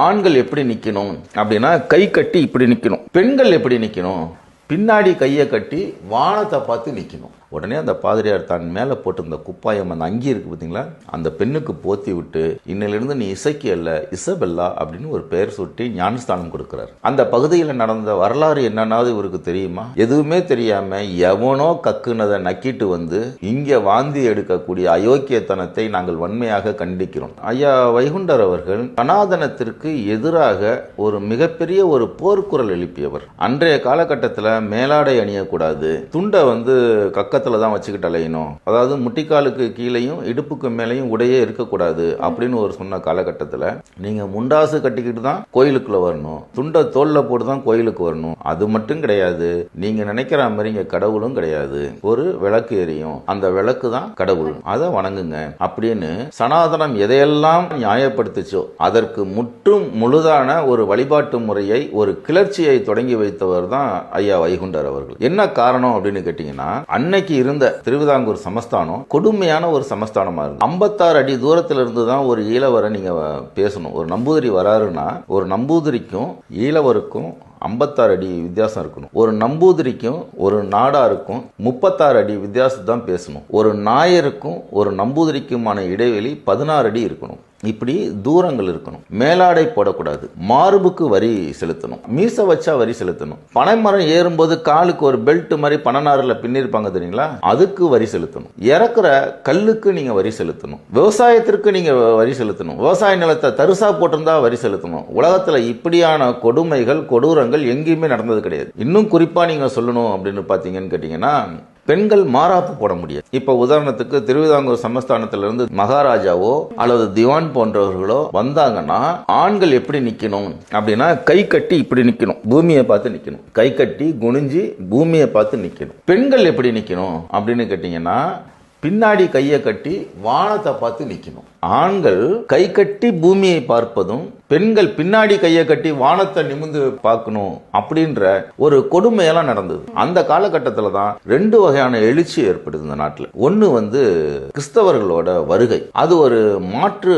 ஆண்கள் எப்படி நிற்கணும் அப்படின்னா கை கட்டி இப்படி நிற்கணும் பெண்கள் எப்படி நிற்கணும் பின்னாடி கையை கட்டி வானத்தை பார்த்து நிற்கணும் உடனே அந்த பாதிரியார் தான் மேலே போட்டிருந்த குப்பாயம் அந்த அங்கி இருக்கு பார்த்தீங்களா? அந்த பெண்ணுக்கு போத்தி விட்டு இன்னிலிருந்து நீ இசைக்கு அல்ல இசபெல்லா அப்படின்னு ஒரு பெயர் சுட்டி ஞானஸ்தானம் கொடுக்குறாரு. அந்த பகுதியில் நடந்த வரலாறு என்னன்னாவது இவருக்கு தெரியுமா? எதுவுமே தெரியாம எவனோ கக்குனதை நக்கிட்டு வந்து இங்கே வாந்தி எடுக்கக்கூடிய அயோக்கியத்தனத்தை நாங்கள் வன்மையாக கண்டிக்கிறோம். ஐயா வைகுண்டர் அவர்கள் சனாதனத்திற்கு எதிராக ஒரு மிகப்பெரிய ஒரு போர்க்குரல் எழுப்பியவர். அன்றைய காலகட்டத்தில் மேலாடை அணியக்கூடாது. துண்டை வந்து கக்கத்தில் தான் வச்சுக்கிட்டு அலையணும். அதாவது முட்டிக்காலுக்கு கீழேயும் இடுப்புக்கு மேலேயும் உடையே இருக்கக்கூடாது அப்படின்னு ஒரு சொன்ன காலகட்டத்தில் நீங்கள் முண்டாசு கட்டிக்கிட்டு தான் கோயிலுக்குள்ளே வரணும். துண்டை தோலில் போட்டு தான் கோயிலுக்கு வரணும். அது மட்டும் கிடையாது. நீங்கள் நினைக்கிற மாதிரி இங்கே கடவுளும் கிடையாது. ஒரு விளக்கு எரியும். அந்த விளக்கு தான் கடவுள். அதை வணங்குங்க. அப்படின்னு சனாதனம் எதையெல்லாம் நியாயப்படுத்துச்சோ அதற்கு முற்றும் முழுதான ஒரு வழிபாட்டு முறையை ஒரு கிளர்ச்சியை தொடங்கி வைத்தவர் தான் ஐயா வைகுண்டர் அவர்கள். என்ன காரணம் அப்படின்னு கேட்டீங்கன்னா அன்னைக்கு இருந்த திருவிதாங்கூர் சமஸ்தானம் கொடுமையான ஒரு சமஸ்தானமா இருக்கு ஐம்பத்தாறு அடி தூரத்துல இருந்து தான் ஒரு ஈழவரை நீங்க பேசணும். ஒரு நம்பூதிரி வராருன்னா ஒரு நம்பூதிரிக்கும் ஈழவருக்கும் ஐம்பத்தாறு அடி வித்தியாசம் இருக்கணும். ஒரு நம்பூதிரிக்கும் ஒரு நாடாருக்கும் முப்பத்தாறு அடி வித்தியாசம் தான் பேசணும். ஒரு நாயருக்கும் ஒரு நம்பூதிரிக்குமான இடைவெளி பதினாறு அடி இருக்கணும். இப்படி தூரங்கள் இருக்கணும். மேலாடை போடக்கூடாது. மார்புக்கு வரி செலுத்தணும். மீச வச்சா வரி செலுத்தணும். பனைமரம் ஏறும்போது காலுக்கு ஒரு பெல்ட் மாதிரி பனநாறுல பின்னிருப்பாங்க தெரியுங்களா? அதுக்கு வரி செலுத்தணும். இறக்குற கல்லுக்கு நீங்க வரி செலுத்தணும். விவசாயத்திற்கு நீங்க வரி செலுத்தணும். விவசாய நிலத்தை தரிசா போட்டிருந்தா வரி செலுத்தணும். உலகத்துல இப்படியான கொடுமைகள் கொடூரங்கள் எங்கேயுமே நடந்தது கிடையாது. இன்னும் குறிப்பா நீங்க சொல்லணும் அப்படின்னு பாத்தீங்கன்னு கேட்டீங்கன்னா பெண்கள் மாறாப்பு போட முடியாது. இப்ப உதாரணத்துக்கு திருவிதாங்கூர் சமஸ்தானத்திலிருந்து மகாராஜாவோ அல்லது திவான் போன்றவர்களோ வந்தாங்கன்னா ஆண்கள் எப்படி நிக்கணும் அப்படின்னா கை கட்டி இப்படி நிக்கணும். பூமியை பார்த்து நிக்கணும். கை கட்டி குனிஞ்சு பூமியை பார்த்து நிக்கணும். பெண்கள் எப்படி நிக்கணும் அப்படின்னு கேட்டீங்கன்னா பின்னாடி கையை கட்டி வானத்தை பார்த்து நிற்கணும் ஆண்கள் கை கட்டி பூமியை பார்ப்பதும் பெண்கள் பின்னாடி கையை கட்டி வானத்தை நிமிந்து பார்க்கணும் அப்படின்ற ஒரு கொடுமையெல்லாம் நடந்தது. அந்த காலகட்டத்தில் தான் ரெண்டு வகையான எழுச்சி ஏற்படுது இந்த நாட்டில். ஒன்று வந்து கிறிஸ்தவர்களோட வருகை. அது ஒரு மாற்று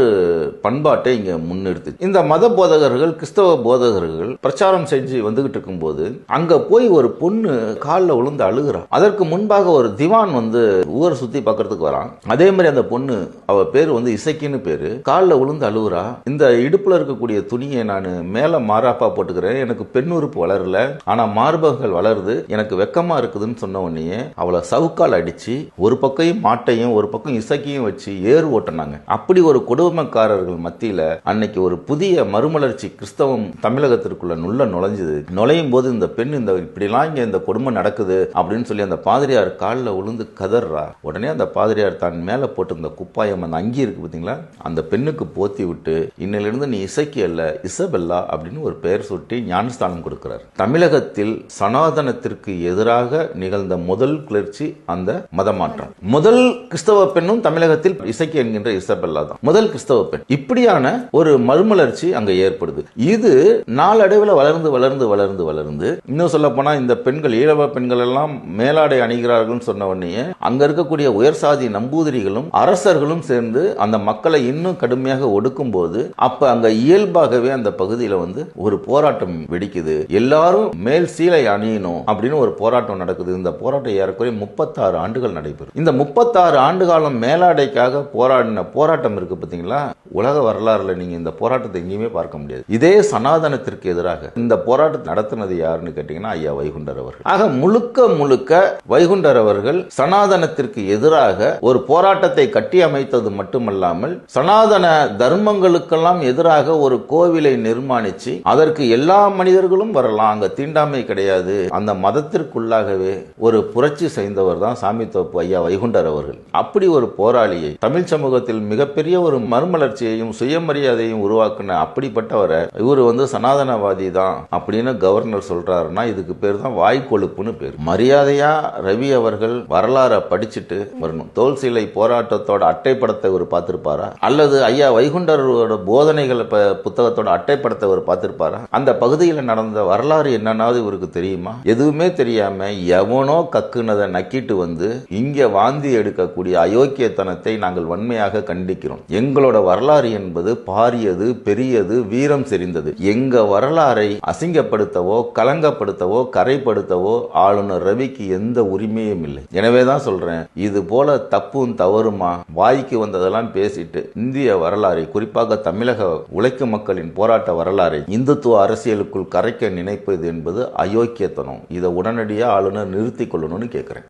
பண்பாட்டை இங்கே முன்னெடுத்து இந்த மத போதகர்கள் கிறிஸ்தவ போதகர்கள் பிரச்சாரம் செஞ்சு வந்துகிட்டு இருக்கும்போது அங்கே போய் ஒரு பொண்ணு காலில் விழுந்து அழுகுறா. அதற்கு முன்பாக ஒரு திவான் வந்து ஊரை சுற்றி பார்க்கறதுக்கு வரான். அதே மாதிரி அந்த பொண்ணு அவ பேர் வந்து இசைக்குன்னு பேரு. காலில் விழுந்து அழுகுறா இந்த இடுப்புல இருக்கக்கூடிய துணியை நான் மேல மாறாப்பா போட்டுக்கிறேன். எனக்கு பெண் உறுப்பு வளரல. ஆனா மார்பகங்கள் வளருது. எனக்கு வெக்கமா இருக்குதுன்னு சொன்ன உடனே அவளை சவுக்கால் அடிச்சு ஒரு பக்கையும் மாட்டையும் ஒரு பக்கம் இசைக்கையும் வச்சு ஏறு ஓட்டினாங்க. அப்படி ஒரு குடும்பக்காரர்கள் மத்தியில அன்னைக்கு ஒரு புதிய மறுமலர்ச்சி கிறிஸ்தவம் தமிழகத்திற்குள்ள நுள்ள நுழைஞ்சது. நுழையும் போது இந்த பெண் இந்த இப்படிலாம் இங்க இந்த கொடுமை நடக்குது அப்படின்னு சொல்லி அந்த பாதிரியார் காலில் விழுந்து கதறா உடனே அந்த பாதிரியார் தான் மேலே போட்டிருந்த குப்பாயம் அந்த அங்கி இருக்கு பார்த்தீங்களா அந்த பெண்ணுக்கு போத்தி விட்டு இன்னிலிருந்து நீ இசைக்கு அல்ல இசபெல்லா அப்படின்னு ஒரு பெயர் சுட்டி ஞானஸ்தானம் கொடுக்கிறார். தமிழகத்தில் சனாதனத்திற்கு எதிராக நிகழ்ந்த முதல் கிளர்ச்சி அந்த மதமாற்றம். முதல் கிறிஸ்தவ பெண்ணும் தமிழகத்தில் இசைக்கு என்கின்ற இசபெல்லா தான். முதல் கிறிஸ்தவ பெண். இப்படியான ஒரு மறுமலர்ச்சி அங்க ஏற்படுது. இது நாளடைவில் வளர்ந்து வளர்ந்து வளர்ந்து வளர்ந்து இன்னும் சொல்ல போனா இந்த பெண்கள் ஈழவ பெண்கள் எல்லாம் மேலாடை அணிகிறார்கள் சொன்ன உடனே அங்க இருக்கக்கூடிய உயர் சாதி நம்பூதிரிகளும் அரசர்களும் சேர்ந்து அந்த மக்களை இன்னும் கடுமையாக ஒடுக்கும் போது அப்ப அங்க இயல்பாகவே அந்த பகுதியில வந்து ஒரு போராட்டம் வெடிக்குது. எல்லாரும் மேல் சீலை அணியணும் அப்படின்னு ஒரு போராட்டம் நடக்குது. இந்த போராட்டம் ஏறக்குறைய முப்பத்தாறு ஆண்டுகள் நடைபெறும். இந்த முப்பத்தாறு ஆண்டு காலம் மேலாடைக்காக போராடின போராட்டம் இருக்கு பாத்தீங்களா? உலக வரலாறுல நீங்க இந்த போராட்டத்தை எங்கேயுமே பார்க்க முடியாது. இதே சனாதனத்திற்கு எதிராக இந்த போராட்டத்தை நடத்தினது யாருன்னு கேட்டீங்கன்னா ஐயா வைகுண்டர் அவர்கள். ஆக முழுக்க முழுக்க வைகுண்டர் அவர்கள் சனாதனத்திற்கு எதிராக ஒரு போராட்டத்தை கட்டி அமைத்தது மட்டுமல்லாமல் சனாதன தர்மங்களுக்கெல்லாம் எதிராக ஒரு கோவிலை நிர்மாணிச்சு அதற்கு எல்லா மனிதர்களும் வரலாம். அங்க தீண்டாமை கிடையாது. அந்த மதத்திற்குள்ளாகவே ஒரு புரட்சி செய்தவர் தான் சாமி தோப்பு ஐயா வைகுண்டர் அவர்கள். அப்படி ஒரு போராளியை தமிழ் சமூகத்தில் மிகப்பெரிய ஒரு மறுமலர்ச்சியையும் சுயமரியாதையும் உருவாக்குன அப்படிப்பட்டவரை இவர் வந்து சனாதனவாதி தான் அப்படின்னு கவர்னர் சொல்றாருன்னா இதுக்கு பேர் தான் வாய்க்கொழுப்புன்னு பேர். மரியாதையா ரவி அவர்கள் வரலாறை படிச்சுட்டு வரணும். தோல் சிலை போராட்டத்தோட அட்டைப்படத்தை ஒரு பார்த்திருப்பாரா? அல்லது ஐயா வைகுண்டரோட போதனைகளை புத்தகத்தோட அட்டைப்படத்தை அவர் பார்த்திருப்பாரா? அந்த பகுதியில் நடந்த வரலாறு என்னன்னாவது இவருக்கு தெரியுமா? எதுவுமே தெரியாம எவனோ கக்குனதை நக்கிட்டு வந்து இங்க வாந்தி எடுக்கக்கூடிய அயோக்கியத்தனத்தை நாங்கள் வன்மையாக கண்டிக்கிறோம். எங்களோட வரலாறு என்பது பாரியது பெரியது வீரம் செறிந்தது. எங்க வரலாறை அசிங்கப்படுத்தவோ கலங்கப்படுத்தவோ கரைப்படுத்தவோ ஆளுநர் ரவிக்கு எந்த உரிமையும் இல்லை. எனவே தான் சொல்றேன் இது போல தப்பும் தவறுமா வாய்க்கு வந்ததெல்லாம் பேசிட்டு இந்திய வரலாறை குறிப்பாக தமிழக உழைக்கும் மக்களின் போராட்ட வரலாறை இந்துத்துவ அரசியலுக்குள் கரைக்க நினைப்பது என்பது அயோக்கியத்தனம். இதை உடனடியாக ஆளுநர் நிறுத்திக் கொள்ளணும்னு கேட்குறேன்